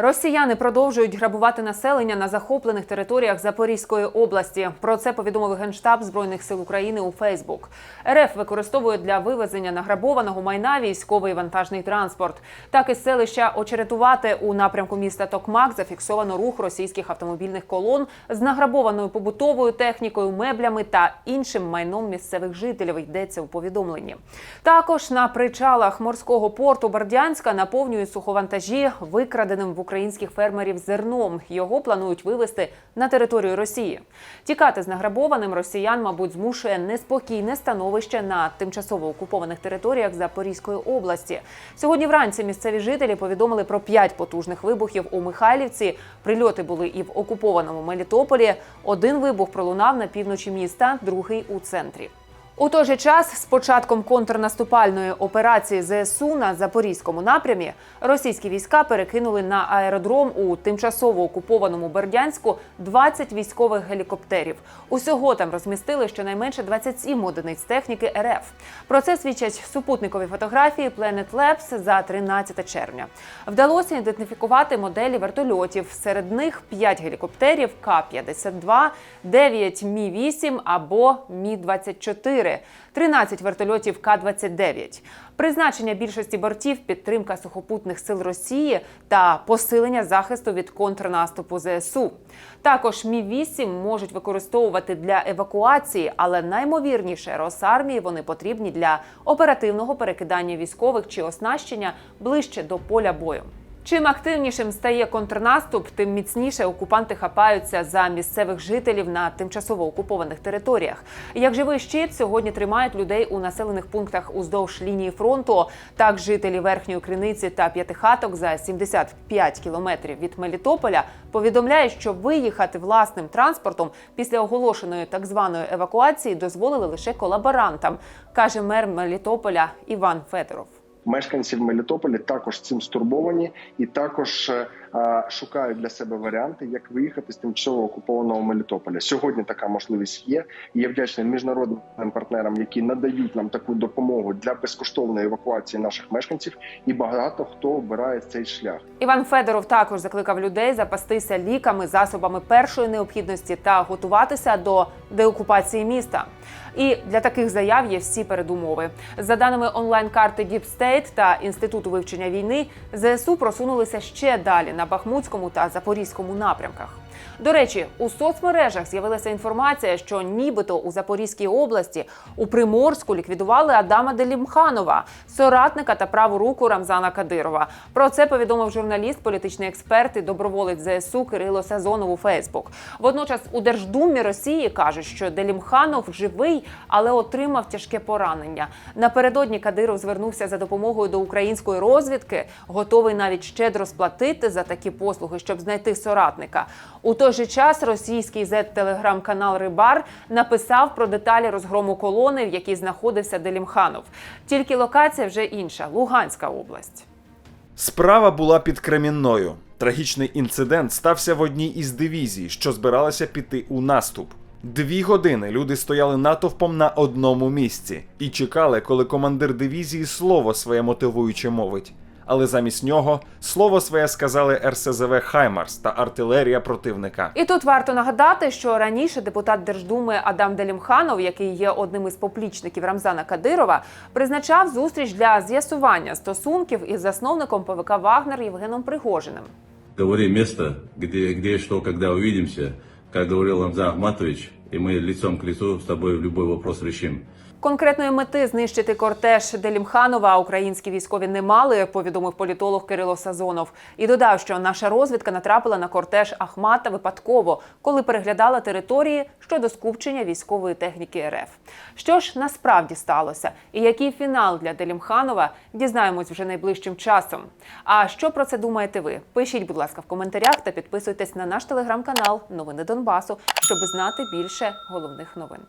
Росіяни продовжують грабувати населення на захоплених територіях Запорізької області. Про це повідомив генштаб збройних сил України у Фейсбук. РФ використовує для вивезення награбованого майна військовий вантажний транспорт. Так із селища Очеретувати у напрямку міста Токмак зафіксовано рух російських автомобільних колон з награбованою побутовою технікою, меблями та іншим майном місцевих жителів. Йдеться у повідомленні. Також на причалах морського порту Бердянська наповнюють суховантажі викраденим в українських фермерів зерном. Його планують вивезти на територію Росії. Тікати з награбованим росіян, мабуть, змушує неспокійне становище на тимчасово окупованих територіях Запорізької області. Сьогодні вранці місцеві жителі повідомили про п'ять потужних вибухів у Михайлівці. Прильоти були і в окупованому Мелітополі. Один вибух пролунав на півночі міста, другий у центрі. У той же час, з початком контрнаступальної операції ЗСУ на запорізькому напрямі, російські війська перекинули на аеродром у тимчасово окупованому Бердянську 20 військових гелікоптерів. Усього там розмістили щонайменше 27 одиниць техніки РФ. Про це свідчать супутникові фотографії Planet Labs за 13 червня. Вдалося ідентифікувати моделі вертольотів. Серед них 5 гелікоптерів К-52, 9 Мі-8 або Мі-24. 13 вертольотів К-29. Призначення більшості бортів підтримка сухопутних сил Росії та посилення захисту від контрнаступу ЗСУ. Також Мі-8 можуть використовувати для евакуації, але наймовірніше Росармії вони потрібні для оперативного перекидання військових чи оснащення ближче до поля бою. Чим активнішим стає контрнаступ, тим міцніше окупанти хапаються за місцевих жителів на тимчасово окупованих територіях. Як живий щит сьогодні тримають людей у населених пунктах уздовж лінії фронту. Так, жителі верхньої криниці та п'ятихаток за 75 кілометрів від Мелітополя повідомляють, що виїхати власним транспортом після оголошеної так званої евакуації дозволили лише колаборантам, каже мер Мелітополя Іван Федоров. Мешканці в Мелітополі також цим стурбовані. І також е, шукають для себе варіанти, як виїхати з тимчасово окупованого Мелітополя. Сьогодні така можливість є. І я вдячний міжнародним партнерам, які надають нам таку допомогу для безкоштовної евакуації наших мешканців. І багато хто обирає цей шлях. Іван Федоров також закликав людей запастися ліками, засобами першої необхідності та готуватися до деокупації міста. І для таких заяв є всі передумови. За даними онлайн-карти State та інституту вивчення війни, ЗСУ просунулися ще далі на Бахмутському та Запорізькому напрямках. До речі, у соцмережах з'явилася інформація, що нібито у Запорізькій області у Приморську ліквідували Адама Делімханова, соратника та праву руку Рамзана Кадирова. Про це повідомив журналіст, політичний експерт і доброволець ЗСУ Кирило Сазонов у Фейсбук. Водночас у Держдумі Росії кажуть, що Делімханов живий, але отримав тяжке поранення. Напередодні Кадиров звернувся за допомогою до української розвідки, готовий навіть щедро сплатити за такі послуги, щоб знайти соратника. У той же час російський зет-телеграм-канал Рибар написав про деталі розгрому колони, в якій знаходився Делімханов. Тільки локація вже інша Луганська область. Справа була під Кремінною. Трагічний інцидент стався в одній із дивізій, що збиралася піти у наступ. Дві години люди стояли натовпом на одному місці і чекали, коли командир дивізії слово своє мотивуюче мовить. Але замість нього слово своє сказали РСЗВ Хаймарс та артилерія противника. І тут варто нагадати, що раніше депутат Держдуми Адам Делімханов, який є одним із поплічників Рамзана Кадирова, призначав зустріч для з'ясування стосунків із засновником ПВК Вагнер Євгеном Пригожиним. Говори место, где, где и что, когда увидимся. Как говорил Рамзан Ахматович, и мы лицом к лицу с тобой любой вопрос решим. Конкретної мети знищити кортеж Делімханова українські військові не мали, повідомив політолог Кирило Сазонов. І додав, що наша розвідка натрапила на кортеж Ахмата випадково, коли переглядала території щодо скупчення військової техніки РФ. Що ж насправді сталося, і який фінал для Делімханова дізнаємось вже найближчим часом. А що про це думаєте ви? Пишіть, будь ласка, в коментарях та підписуйтесь на наш телеграм-канал Новини Донбасу, щоб знати більше головних новин.